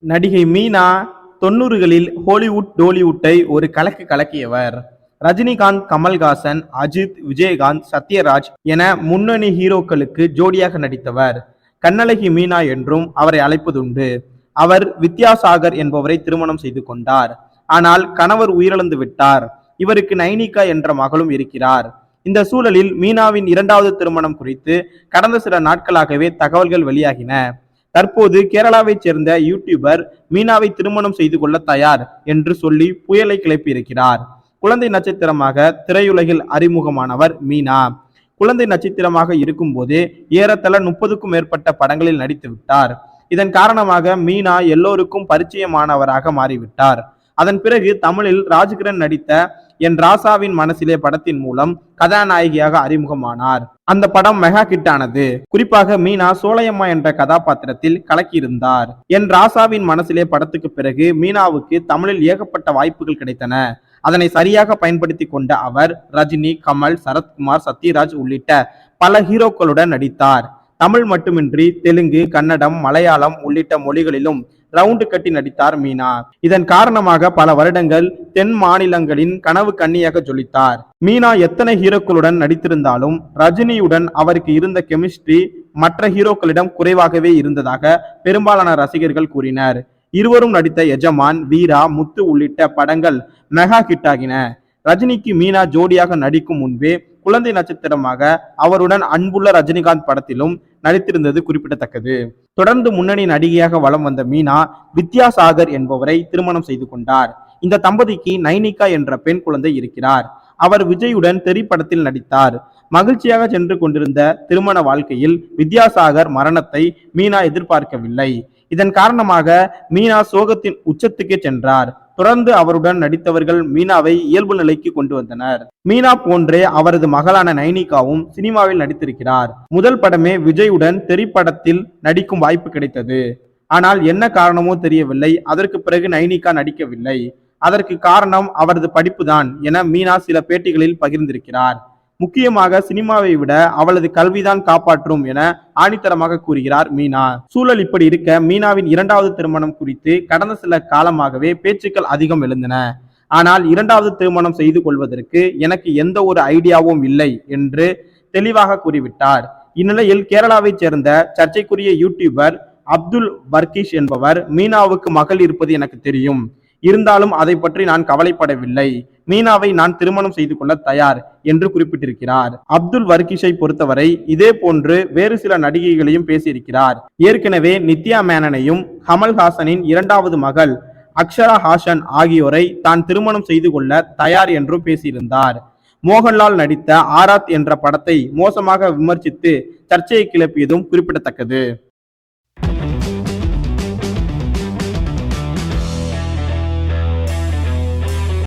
நடிகை மீனா தொண்ணூறுகளில் ஹாலிவுட் டோலிவுட்டை ஒரு கலக்கு கலக்கியவர். ரஜினிகாந்த் கமல்ஹாசன் அஜித் விஜயகாந்த் சத்யராஜ் என முன்னணி ஹீரோக்களுக்கு ஜோடியாக நடித்தவர். கண்ணழகி மீனா என்றும் அவரை அழைப்பதுண்டு. அவர் வித்யாசாகர் என்பவரை திருமணம் செய்து கொண்டார். ஆனால் கணவர் உயிரிழந்து விட்டார். இவருக்கு நைனிகா என்ற மகளும் இருக்கிறார். இந்த சூழலில் மீனாவின் இரண்டாவது திருமணம் குறித்து கடந்த சில நாட்களாகவே தகவல்கள் வெளியாகின. தற்போது கேரளாவைச் சேர்ந்த யூடியூபர் மீனாவை திருமணம் செய்து கொள்ள தயார் என்று சொல்லி புயலை கிளப்பியிருக்கிறார். குழந்தை நட்சத்திரமாக திரையுலகில் அறிமுகமானவர் மீனா. குழந்தை நட்சத்திரமாக இருக்கும்போதே ஏறத்தள முப்பதுக்கும் மேற்பட்ட படங்களில் நடித்து விட்டார். இதன் காரணமாக மீனா எல்லோருக்கும் பரிச்சயமானவராக மாறிவிட்டார். அதன் பிறகு தமிழில் ராஜ்கிரண் நடித்த என் ராசாவின் மனசிலே படத்தின் மூலம் கதாநாயகியாக அறிமுகமானார். அந்த படம் மெகா ஹிட் ஆனது குறிப்பாக மீனா சோலையம்மா என்ற கதாபாத்திரத்தில் கலக்கியிருந்தார். என் ராசாவின் மனசிலே படத்துக்கு பிறகு மீனாவுக்கு தமிழில் ஏகப்பட்ட வாய்ப்புகள் கிடைத்தன. அதனை சரியாக பயன்படுத்தி கொண்ட அவர் ரஜினி கமல் சரத்குமார் சத்யராஜ் உள்ளிட்ட பல ஹீரோக்களுடன் நடித்தார். தமிழ் மட்டுமின்றி தெலுங்கு கன்னடம் மலையாளம் உள்ளிட்ட மொழிகளிலும் ரவுண்டு கட்டி நடித்தார் மீனா. இதன் காரணமாக பல வருடங்கள் தென் மாநிலங்களின் கனவு கண்ணியாக ஜொலித்தார். மீனா எத்தனை ஹீரோக்களுடன் நடித்திருந்தாலும் ரஜினியுடன் அவருக்கு இருந்த கெமிஸ்ட்ரி மற்ற ஹீரோக்களிடம் குறைவாகவே இருந்ததாக பெரும்பாலான ரசிகர்கள் கூறினர். இருவரும் நடித்த எஜமான் வீரா முத்து உள்ளிட்ட படங்கள் மெகா ஹிட் ஆகின ரஜினிக்கு மீனா ஜோடியாக நடிக்கும் முன்பே குழந்தை நட்சத்திரமாக அவருடன் அன்புள்ள ரஜினிகாந்த் படத்திலும் நடித்திருந்தது குறிப்பிடத்தக்கது. தொடர்ந்து முன்னணி நடிகையாக வலம் வந்த மீனா வித்யாசாகர் என்பவரை திருமணம் செய்து கொண்டார். இந்த தம்பதிக்கு நைனிகா என்ற பெண் குழந்தை இருக்கிறார். அவர் விஜயுடன் திரைப்படத்தில் நடித்தார். மகிழ்ச்சியாக சென்று கொண்டிருந்த திருமண வாழ்க்கையில் வித்யாசாகர் மரணத்தை மீனா எதிர்பார்க்கவில்லை. இதன் காரணமாக மீனா சோகத்தின் உச்சத்துக்கே சென்றார். தொடர்ந்து அவருடன் நடித்தவர்கள் மீனாவை இயல்பு நிலைக்கு கொண்டு வந்தனர். மீனா போன்றே அவரது மகளான நைனிகாவும் சினிமாவில் நடித்திருக்கிறார். முதல் படமே விஜயுடன் திரைப்படத்தில் நடிக்கும் வாய்ப்பு கிடைத்தது. ஆனால் என்ன காரணமோ தெரியவில்லை. அதற்கு பிறகு நைனிகா நடிக்கவில்லை. அதற்கு காரணம் அவரது படிப்புதான் என மீனா சில பேட்டிகளில் பகிர்ந்திருக்கிறார். முக்கியமாக சினிமாவை விட அவளது கல்விதான் காப்பாற்றும் என ஆணித்தரமாக கூறுகிறார் மீனா. சூழல் இப்படி இருக்க மீனாவின் இரண்டாவது திருமணம் குறித்து கடந்த சில காலமாகவே பேச்சுக்கள் அதிகம் எழுந்தன. ஆனால் இரண்டாவது திருமணம் செய்து கொள்வதற்கு எனக்கு எந்த ஒரு ஐடியாவும் இல்லை என்று தெளிவாக கூறிவிட்டார். இந்நிலையில் கேரளாவைச் சேர்ந்த சர்ச்சைக்குரிய யூடியூபர் அப்துல் பர்கிஷ் என்பவர் மீனாவுக்கு மகள் இருப்பது எனக்கு தெரியும். இருந்தாலும் அதை பற்றி நான் கவலைப்படவில்லை. மீனாவை நான் திருமணம் செய்து கொள்ள தயார் என்று குறிப்பிட்டிருக்கிறார். அப்துல் வர்கிஷை பொறுத்தவரை இதே போன்று வேறு சில நடிகைகளையும் பேசியிருக்கிறார். ஏற்கனவே நித்யா மேனனையும் கமல்ஹாசனின் இரண்டாவது மகள் அக்ஷரா ஹாசன் ஆகியோரை தான் திருமணம் செய்து கொள்ள தயார் என்றும் பேசியிருந்தார். மோகன்லால் நடித்த ஆராத் என்ற படத்தை மோசமாக விமர்சித்து சர்ச்சையை கிளப்பியதும் குறிப்பிடத்தக்கது.